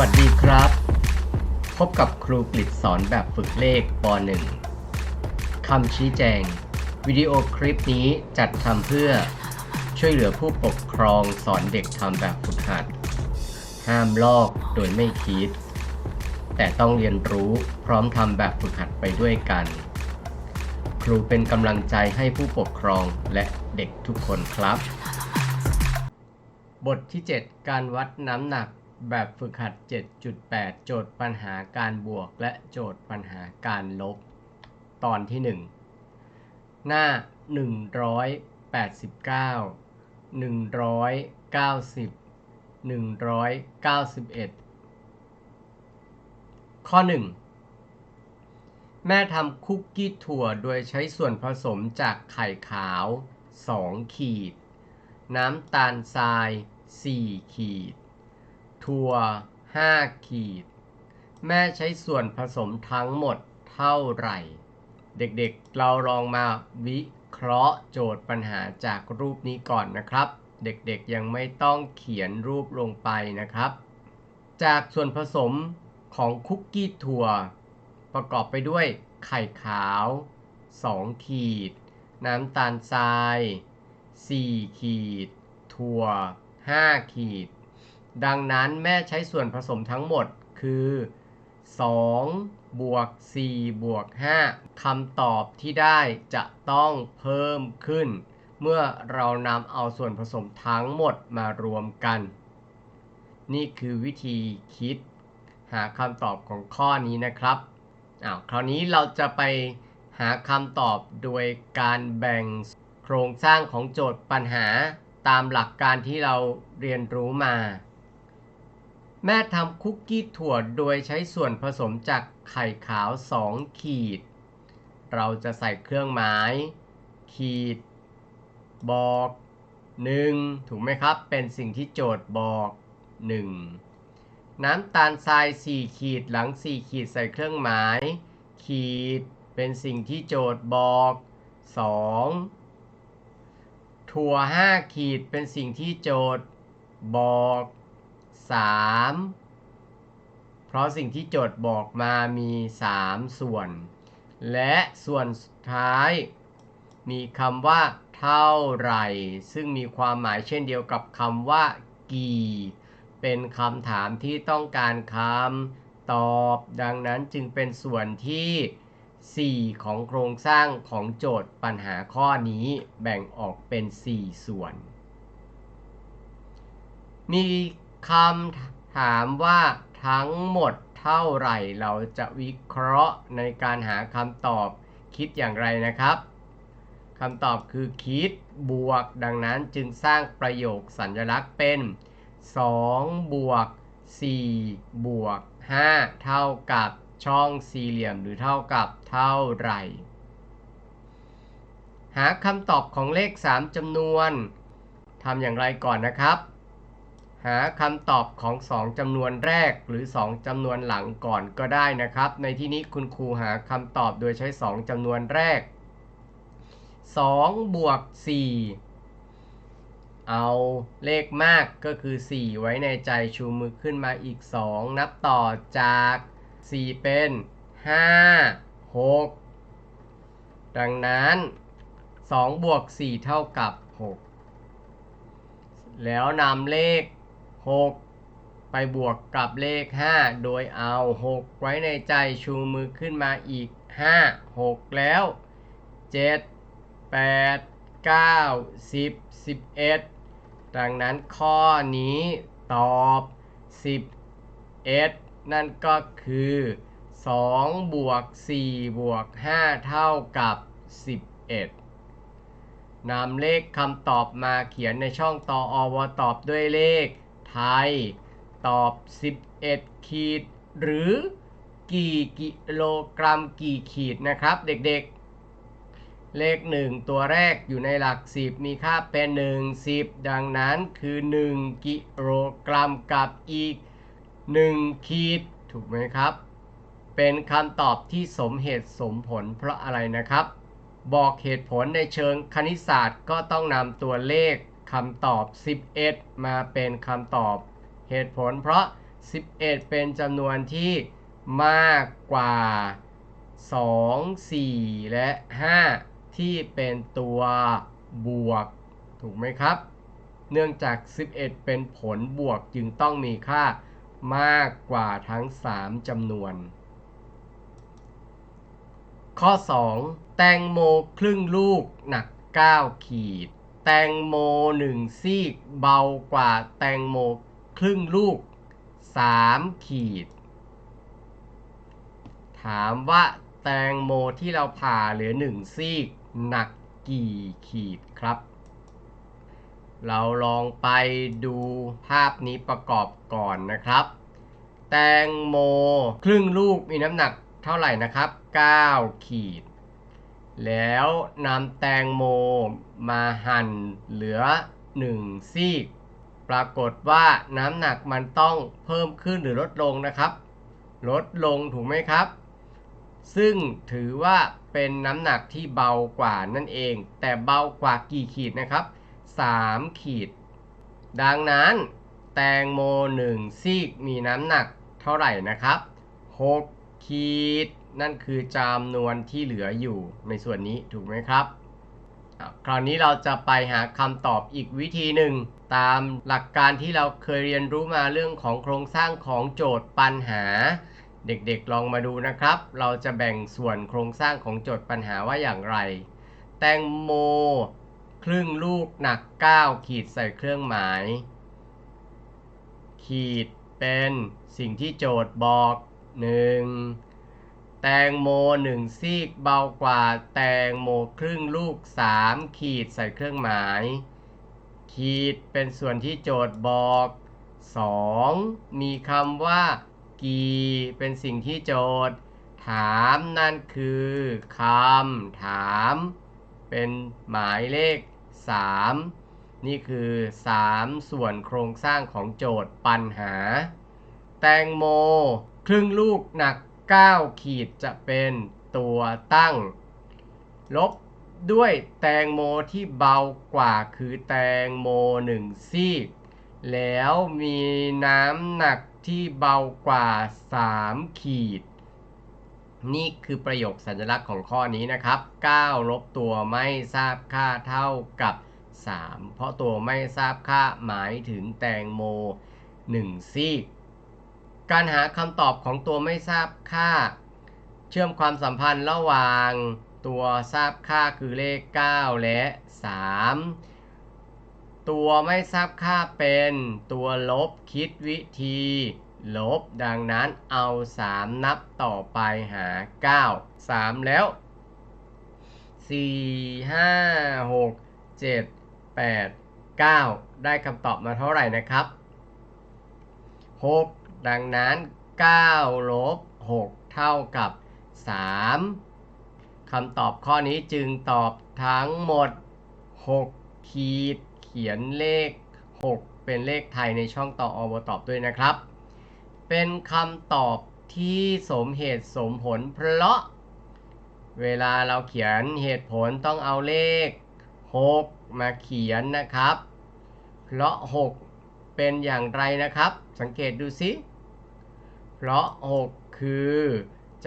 วัสดีครับ พบกับครูกฤษสอนแบบฝึกเลขป .1 คำชี้แจง วิดีโอคลิปนี้จัดทำเพื่อช่วยเหลือผู้ปกครองสอนเด็กทำแบบฝึกหัด ห้ามลอกโดยไม่คิด แต่ต้องเรียนรู้พร้อมทำแบบฝึกหัดไปด้วยกัน ครูเป็นกำลังใจให้ผู้ปกครองและเด็กทุกคนครับ บทที่ 7 การวัดน้ำหนัก แบบฝึกหัด 7.8 โจทย์ปัญหาการบวก และโจทย์ปัญหาการลบ ตอนที่ 1 หน้า 189 190 191 ข้อ 1 แม่ทำคุกกี้ถั่วโดยใช้ส่วนผสมจากไข่ขาว 2 ขีด น้ำตาลทราย 4 ขีด ถั่ว 5 ขีด แม่ใช้ส่วนผสมทั้งหมดเท่าไหร่ เด็กๆเราลองมาวิเคราะห์โจทย์ปัญหาจากรูปนี้ก่อนนะครับ เด็กๆยังไม่ต้องเขียนรูปลงไปนะครับ จากส่วนผสมของคุกกี้ถั่ว ประกอบไปด้วยไข่ขาว 2 ขีด น้ำตาลทราย 4 ขีด ถั่ว 5 ขีด ดังนั้นแม่ใช้ส่วนผสมทั้งหมดคือ2บวก4บวก5คำตอบที่ได้จะต้องเพิ่มขึ้น เมื่อเรานำเอาส่วนผสมทั้งหมดมารวมกัน นี่คือวิธีคิด หาคำตอบของข้อนี้นะครับอ้าวคราวนี้เราจะไปหาคำตอบโดยการแบ่งโครงสร้างของโจทย์ปัญหาตามหลักการที่เราเรียนรู้มา แม่ทำคุกกี้ถั่วโดยใช้ส่วนผสมจากไข่ขาว 2 ขีด เราจะใส่เครื่องหมาย ขีด บอก 1 ถูกไหมครับ เป็นสิ่งที่โจทย์บอก 1 น้ำตาลทราย 4 ขีดหลัง 4 ขีดใส่เครื่องหมาย ขีด เป็นสิ่งที่โจทย์บอก 2 ถั่ว 5 ขีดเป็นสิ่งที่โจทย์บอก 3 เพราะสิ่งที่โจทย์บอกมามี 3 ส่วน และส่วนสุดท้าย มีคำว่า เท่าไหร่ ซึ่งมีความหมายเช่นเดียวกับคำว่า กี่ เป็นคำถามที่ต้องการคำตอบ ดังนั้นจึงเป็นส่วนที่ 4 ของโครงสร้างของโจทย์ปัญหาข้อนี้แบ่งออกเป็น 4 ส่วน มี คำถามว่าทั้งหมดเท่าไหร่เราจะวิเคราะห์ในการหาคำตอบคิดอย่างไรนะครับคำตอบคือคิดบวก ดังนั้นจึงสร้างประโยคสัญลักษณ์เป็น2บวก4บวก5เท่ากับช่องสี่เหลี่ยมหรือเท่ากับเท่าไหร่ หาคำตอบของเลข 3จำนวนทำอย่างไรก่อนนะครับ หาคำตอบของ 2จำนวนแรกหรือ 2จำนวนหลังก่อนก็ได้นะครับ ในที่นี้คุณครูหาคำตอบโดยใช้ 2จำนวนแรก 2 บวก 4 เอาเลขมากก็คือ 4 ไว้ในใจชูมือขึ้นมาอีก 2 นับต่อจาก 4 เป็น 5 6 ดังนั้น 2 บวก 4 เท่ากับ 6 แล้วนำเลข 6 ไปบวกกับเลข 5 โดยเอา 6 ไว้ในใจชูมือขึ้นมาอีก 5 6 แล้ว 7 8 9 10 11 ดังนั้นข้อนี้ตอบ 11 นั่นก็คือ2บวก4บวก5เท่ากับ 11นำเลขคำตอบมาเขียนในช่องตออวตอบด้วยเลข ไทย ตอบ 11 ขีด หรือกี่กิโลกรัมกี่ขีดนะครับ เด็กๆ เลข 1 ตัวแรกอยู่ในหลัก 10 มีค่าเป็น 1 10 ดังนั้นคือ 1 กิโลกรัมกับอีก 1 ขีด ถูกไหมครับ เป็นคำตอบที่สมเหตุสมผลเพราะอะไรนะครับ บอกเหตุผลในเชิงคณิตศาสตร์ก็ต้องนำตัวเลข คำตอบ 11 มาเป็นคำตอบเหตุผล เพราะ 11 เป็นจำนวนที่มากกว่า 2 4 และ 5 ที่เป็นตัวบวก ถูกไหมครับ เนื่องจาก 11 เป็นผลบวกจึงต้องมีค่ามากกว่าทั้ง 3จำนวน ข้อ 2 แตงโมครึ่งลูกหนัก 9 ขีด แตงโม1ซีกเบากว่าแตงโมครึ่งลูก3ขีด ถามว่าแตงโมที่เราผ่าเหลือ1ซีกหนักกี่ขีดครับ เราลองไปดูภาพนี้ประกอบก่อนนะครับ แตงโมครึ่งลูกมีน้ำหนักเท่าไหร่นะครับ 9 ขีด แล้วนำแตงโมมาหั่นเหลือ1ซีก ปรากฏว่าน้ำหนักมันต้องเพิ่มขึ้นหรือลดลงนะครับ ลดลงถูกไหมครับ ซึ่งถือว่าเป็นน้ำหนักที่เบากว่านั่นเอง แต่เบากว่ากี่ขีดนะครับ 3 ขีด ดังนั้นแตงโม 1 ซีกมีน้ำหนักเท่าไหร่นะครับ 6 ขีด นั่นคือจำนวนที่เหลืออยู่ในส่วนนี้ถูกไหมครับ คราวนี้เราจะไปหาคำตอบอีกวิธีหนึ่ง ตามหลักการที่เราเคยเรียนรู้มาเรื่องของโครงสร้างของโจทย์ปัญหา เด็กๆลองมาดูนะครับ เราจะแบ่งส่วนโครงสร้างของโจทย์ปัญหาว่าอย่างไร แตงโม ครึ่งลูกหนัก 9 ขีดใส่เครื่องหมาย ขีดเป็นสิ่งที่โจทย์บอก 1. แตงโม1ซีกเบากว่าแตงโมครึ่งลูก3ขีดใส่เครื่องหมาย ขีดเป็นส่วนที่โจทย์บอก 2. มีคำว่า กีเป็นสิ่งที่โจทย์ ถามนั่นคือคำถาม เป็นหมายเลข 3 นี่คือ 3 ส่วนโครงสร้างของโจทย์ปัญหา แตงโม ครึ่งลูกหนัก 9 ขีดจะเป็นตัวตั้ง ลบด้วยแตงโมที่เบากว่าคือแตงโม1ซีก แล้วมีน้ำหนักที่เบากว่า 3 ขีด นี่คือประโยคสัญลักษณ์ของข้อนี้นะครับ 9 ลบตัวไม่ทราบค่าเท่ากับ 3 เพราะตัวไม่ทราบค่าหมายถึงแตงโม 1 ซีก การหาคำตอบของตัวไม่ทราบค่า เชื่อมความสัมพันธ์ระหว่างตัวทราบค่าคือเลข 9 และ 3 ตัวไม่ทราบค่าเป็นตัวลบคิดวิธี ลบดังนั้นเอา 3 นับต่อไปหา 9 3 แล้ว 4 5 6 7 8 9 ได้คำตอบมาเท่าไหร่นะครับ 6 ดังนั้น9ลบ6เท่ากับ 3คำตอบข้อนี้จึงตอบทั้งหมด 6 ขีด เขียนเลข 6 เป็นเลขไทยในช่องต่ออบตอบด้วยนะครับ เป็นคำตอบที่สมเหตุสมผลเพราะ เวลาเราเขียนเหตุผลต้องเอาเลข 6 มาเขียนนะครับ เพราะ 6 เป็นอย่างไรนะครับ สังเกตดูสิ ราะ 6 คือ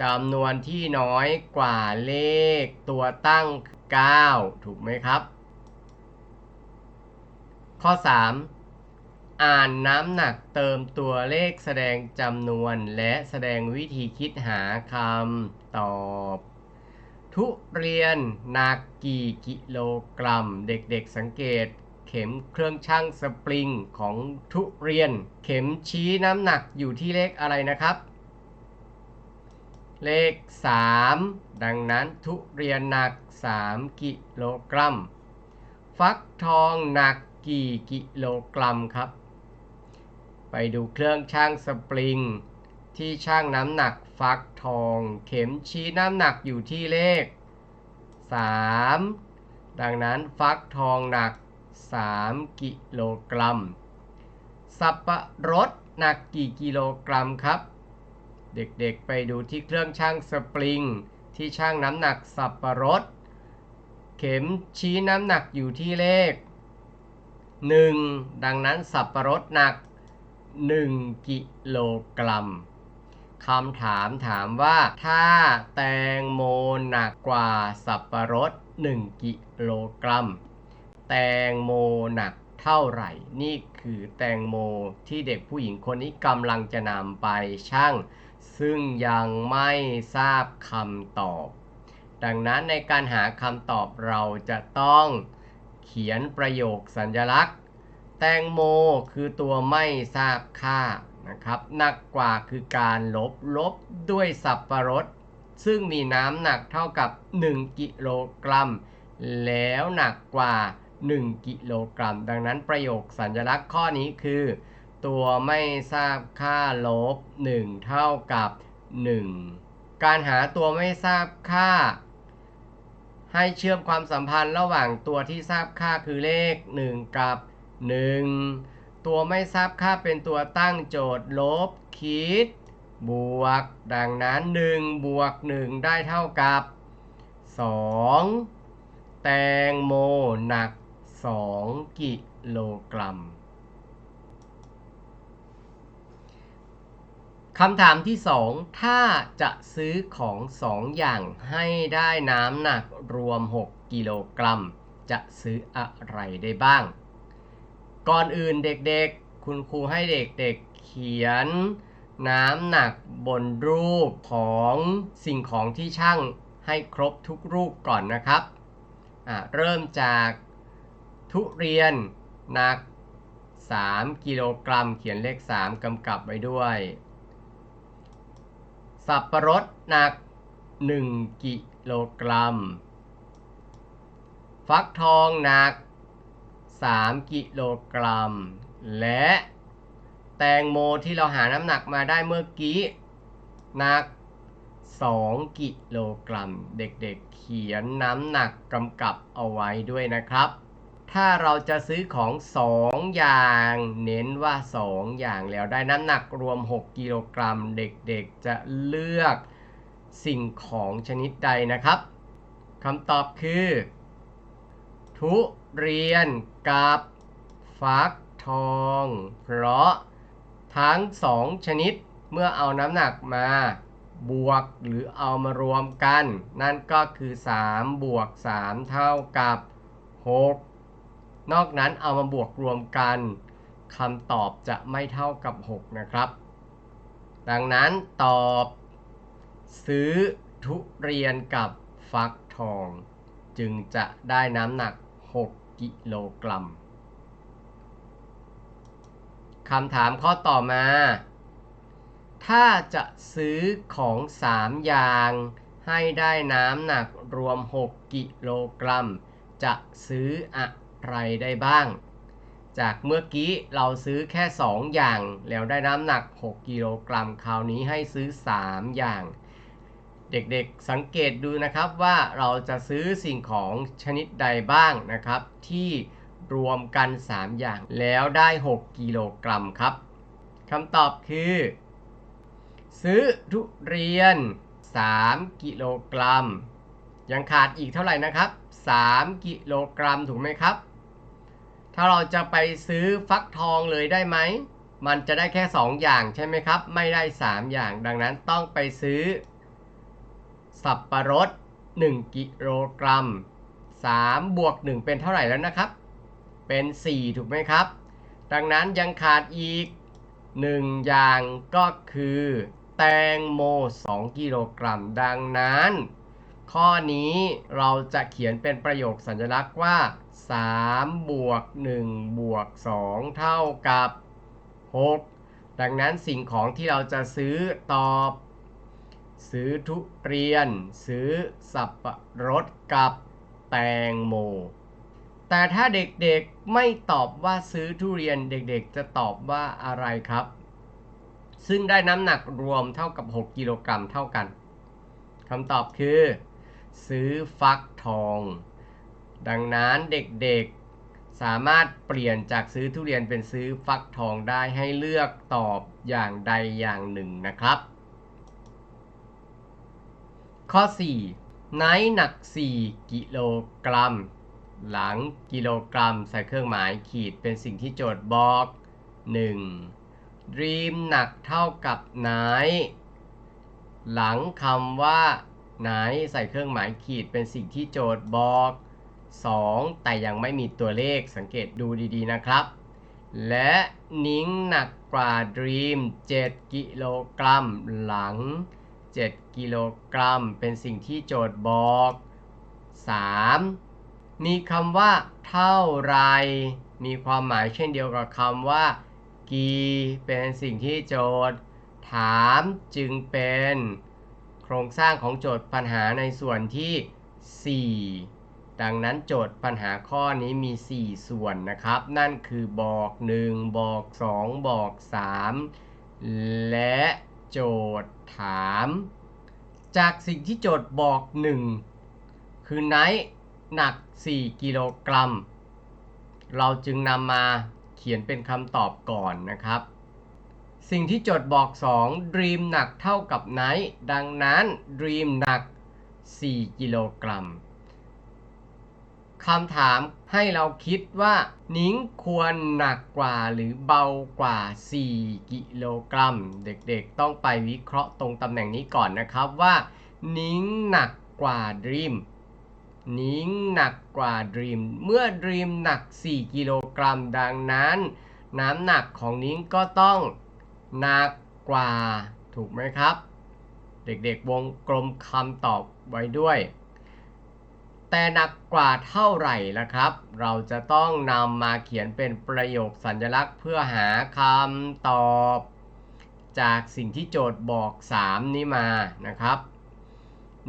จำนวนที่น้อยกว่าเลขตัวตั้ง 9 ถูกไหมครับ ข้อ 3 อ่านน้ำหนักเติมตัวเลขแสดงจำนวนและแสดงวิธีคิดหาคำตอบ ทุเรียนหนักกี่กิโลกรัม เด็กๆสังเกต เข็มเครื่องชั่งสปริงของทุเรียน เข็มชี้น้ำหนักอยู่ที่เลขอะไรนะครับ เลข 3 ดังนั้นทุเรียนหนัก 3 กิโลกรัม ฟักทองหนักกี่กิโลกรัมครับ ไปดูเครื่องช่างสปริง ที่ช่างน้ำหนักฟักทอง เข็มชี้น้ำหนักอยู่ที่เลข 3 ดังนั้นฟักทองหนัก 3 กิโลกรัม สับปะรดหนักกี่กิโลกรัมครับ เด็กๆไปดูที่เครื่องช่างสปริง ที่ช่างน้ำหนักสับปะรด เข็มชี้น้ำหนักอยู่ที่เลข 1 ดังนั้นสับปะรดหนัก 1 กิโลกรัมคำถามถามว่าถ้าแตงโมหนักกว่าสับปะรด 1 กิโลกรัม แตงโมหนักเท่าไหร่ นี่คือแตงโมที่เด็กผู้หญิงคนนี้กำลังจะนำไปชั่ง ซึ่งยังไม่ทราบคำตอบ ดังนั้นในการหาคำตอบเราจะต้องเขียนประโยคสัญลักษณ์ แตงโมคือตัวไม่ทราบค่านะครับหนักกว่าคือการลบลบด้วยสับประรด ซึ่งมีน้ำหนักเท่ากับ 1 กิโลกรัม แล้วหนักกว่า 1 กิโลกรัม ดังนั้นประโยคสัญลักษณ์ข้อนี้คือ ตัวไม่ทราบค่าลบ 1 เท่ากับ 1 การหาตัวไม่ทราบค่า ให้เชื่อมความสัมพันธ์ระหว่างตัวที่ทราบค่าคือเลข 1 กับ 1 ตัวไม่ทราบค่าเป็นตัวตั้งโจทย์ลบคิดบวก ดังนั้น 1 บวก 1 ได้เท่ากับ 2 แตงโมหนัก 2กิโลกรัมคำถามที่2ถ้าจะซื้อของ2อย่างให้ได้น้ำหนักรวม 6 กิโลกรัม จะซื้ออะไรได้บ้าง ก่อนอื่นเด็กๆ คุณครูให้เด็กๆเขียนน้ำหนักบนรูปของสิ่งของที่ช่างให้ครบทุกรูปก่อนนะครับ เริ่มจาก ทุเรียนหนัก 3 กิโลกรัม เขียนเลข 3 กำกับไว้ด้วย สับประรดหนัก 1 กิโลกรัม ฟักทองหนัก 3 กิโลกรัม และแตงโมที่เราหาน้ำหนักมาได้เมื่อกี้หนัก 2 กิโลกรัม เด็กๆเขียนน้ำหนักกำกับเอาไว้ด้วยนะครับ ถ้าเราจะซื้อของ 2 อย่าง เน้นว่า 2 อย่างแล้วได้น้ำหนักรวม 6 กิโลกรัม เด็กๆ จะเลือกสิ่งของชนิดใดนะครับคำตอบคือ ทุเรียนกับฟักทอง เพราะทั้ง 2 ชนิดเมื่อเอาน้ำหนักมาบวกหรือเอามารวมกัน นั่นก็คือ 3 บวก 3 เท่ากับ 6 นอกนั้นเอามาบวกรวมกันคำตอบจะไม่เท่ากับ 6 นะครับ ดังนั้นตอบ ซื้อทุเรียนกับฟักทอง จึงจะได้น้ำหนัก 6 กิโลกรัมคำถามข้อต่อมา ถ้าจะซื้อของ 3 อย่างให้ได้น้ำหนักรวม 6 กิโลกรัม จะซื้ออะ ไรได้บ้าง จากเมื่อกี้เราซื้อแค่ 2 อย่าง แล้วได้น้ำหนัก 6 กิโลกรัม คราวนี้ให้ซื้อ 3 อย่าง เด็กๆสังเกตดูนะครับว่าเราจะซื้อสิ่งของชนิดใดบ้างนะครับ ที่รวมกัน 3 อย่างแล้วได้ 6 กิโลกรัมครับคำตอบคือ ซื้อทุเรียน 3 กิโลกรัม ยังขาดอีกเท่าไหร่นะครับ 3 กิโลกรัมถูกไหมครับ ถ้าเราจะไปซื้อฟักทองเลยได้ไหม มันจะได้แค่ 2 อย่างใช่ไหมครับ ไม่ได้ 3 อย่าง ดังนั้นต้องไปซื้อ สับประรด 1 กิโลกรัม 3 บวก 1 เป็นเท่าไหร่แล้วนะครับ เป็น 4 ถูกไหมครับ ดังนั้นยังขาดอีก 1 อย่างก็คือ แตงโม 2 กิโลกรัม ดังนั้น ข้อนี้เราจะเขียนเป็นประโยคสัญลักษณ์ว่า 3 บวก 1 บวก 2 เท่ากับ 6 ดังนั้นสิ่งของที่เราจะซื้อตอบ ซื้อทุเรียน ซื้อสับปะรดกับแตงโม แต่ถ้าเด็กๆไม่ตอบว่าซื้อทุเรียนเด็กๆ จะตอบว่าอะไรครับ ซึ่งได้น้ำหนักรวมเท่ากับ 6 กิโลกรัมเท่ากันคำตอบคือ ซื้อฟักทอง ดังนั้นเด็กๆสามารถเปลี่ยนจากซื้อทุเรียนเป็นซื้อฟักทองได้ให้เลือกตอบอย่างใดอย่างหนึ่งนะครับ ข้อ 4 ไนท์หนัก 4 กิโลกรัม หลังกิโลกรัมใส่เครื่องหมายขีดเป็นสิ่งที่โจทย์บอก 1. dream หนักเท่ากับไหนหลังคำว่า ไหนใส่เครื่องหมายขีดเป็นสิ่งที่โจทย์บอก 2 แต่ยังไม่มีตัวเลขสังเกตดูดีๆนะครับ และนิ้งหนักกว่า Dream 7กิโลกรัม หลัง 7 กิโลกรัม เป็นสิ่งที่โจทย์บอก 3. มีคำว่าเท่าไร มีความหมายเช่นเดียวกับคำว่า กี่เป็นสิ่งที่โจทย์ ถามจึงเป็น ครงสร้างของโจทย์ปัญหาในส่วนที่ 4 ดังนั้นโจทย์ปัญหาข้อนี้มี 4 ส่วนนะครับ นั่นคือบอก 1 บอก 2 บอก 3 และโจทย์ถาม จากสิ่งที่โจทย์บอก 1 คือไนท์หนัก 4 กิโลกรัม เราจึงนำมาเขียนเป็นคำตอบก่อนนะครับ สิ่งที่โจทย์บอก 2 Dream หนักเท่ากับไนท์ดังนั้น Dream หนัก 4 กิโลกรัมคำถามให้เราคิดว่า นิ้งควรหนักกว่าหรือเบากว่า 4 กิโลกรัม เด็กๆ ต้องไปวิเคราะห์ตรงตำแหน่งนี้ก่อนนะครับว่า นิ้งหนักกว่า Dream นิ้งหนักกว่า Dream เมื่อ Dream หนัก 4 กิโลกรัม ดังนั้น น้ำหนักของนิ้งก็ต้อง หนักกว่า ถูกไหมครับ เด็กๆวงกลมคำตอบไว้ด้วย แต่หนักกว่าเท่าไหร่ล่ะครับ เราจะต้องนำมาเขียนเป็นประโยคสัญลักษณ์เพื่อหาคำตอบ จากสิ่งที่โจทย์บอก 3 นี้มานะครับ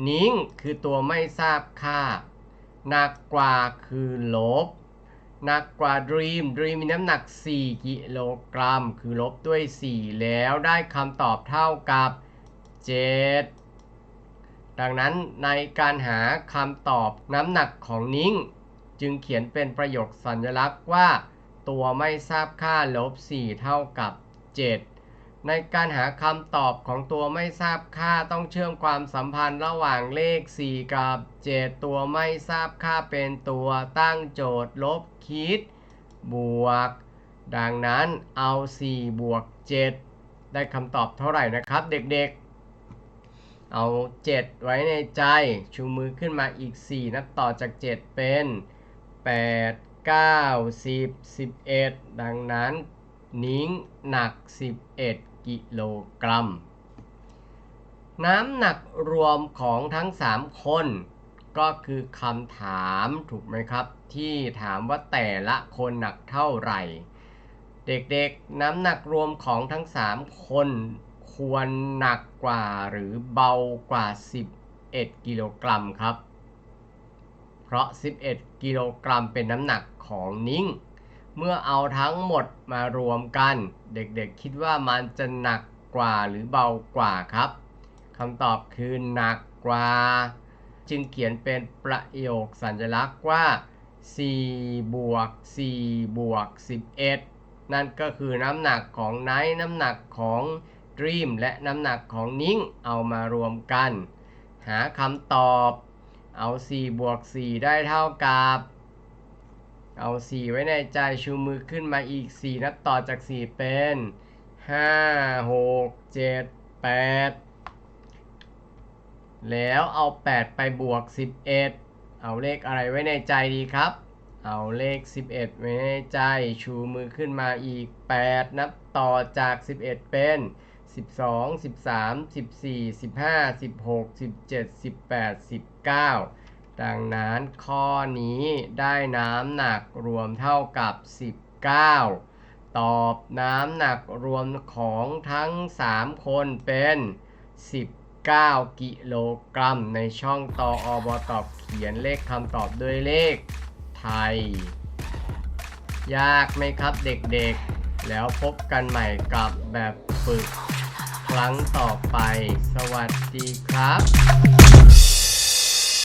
นิ้งคือตัวไม่ทราบค่า หนักกว่าคือลบ หนักกว่า Dream Dream มีน้ำหนัก 4 กิโลกรัม คือลบด้วย 4 แล้วได้คำตอบเท่ากับ 7 ดังนั้นในการหาคำตอบน้ำหนักของนิ้ง จึงเขียนเป็นประโยคสัญลักษณ์ว่า ตัวไม่ทราบค่าลบ 4 เท่ากับ 7 ในการหาคำตอบของตัวไม่ทราบค่าต้องเชื่อมความสัมพันธ์ระหว่างเลข 4 กับ 7 ตัวไม่ทราบค่าเป็นตัวตั้งโจทย์ลบคิด บวก ดังนั้นเอา 4 บวก 7 ได้คำตอบเท่าไหร่นะครับเด็กๆ เอา 7 ไว้ในใจ ชูมือขึ้นมาอีก 4 นับต่อจาก 7 เป็น 8 9 10 11 ดังนั้นนิ้งหนัก 11 กิโลกรัม น้ำหนักรวมของทั้ง 3 คน ก็คือคำถามถูกไหมครับ ที่ถามว่าแต่ละคนหนักเท่าไหร่ เด็กๆน้ำหนักรวมของทั้ง 3 คนควรหนักกว่าหรือเบากว่า 11 กิโลกรัมครับ เพราะ 11 กิโลกรัมเป็นน้ำหนักของนิ้ง เมื่อเอาทั้งหมดมารวมกัน เด็กๆคิดว่ามันจะหนักกว่าหรือเบากว่าครับคำตอบคือหนักกว่า จึงเขียนเป็นประโยคสัญลักษณ์ว่า4บวก4บวก11 นั่นก็คือน้ำหนักของไนท์น้ำหนักของ Dream และน้ำหนักของนิ้งเอามารวมกัน หาคำตอบ เอา4บวก4ได้เท่ากับ เอา 4 ไว้ในใจชูมือขึ้นมาอีก 4 นับต่อจาก 4 เป็น 5 6 7 8 แล้วเอา 8 ไปบวก 11 เอาเลขอะไรไว้ในใจดีครับ เอาเลข 11 ไว้ในใจชูมือขึ้นมาอีก 8 นับต่อจาก 11 เป็น12 13 14 15 16 17 18 19 ดังนั้นข้อนี้ได้น้ำหนักรวมเท่ากับ 19 ตอบน้ำหนักรวมของทั้ง 3 คนเป็น 19 กิโลกรัม ในช่องตออบตอบเขียนเลขคำตอบด้วยเลขไทย ยากไหมครับเด็กๆ แล้วพบกันใหม่กับแบบฝึกครั้งต่อไป สวัสดีครับ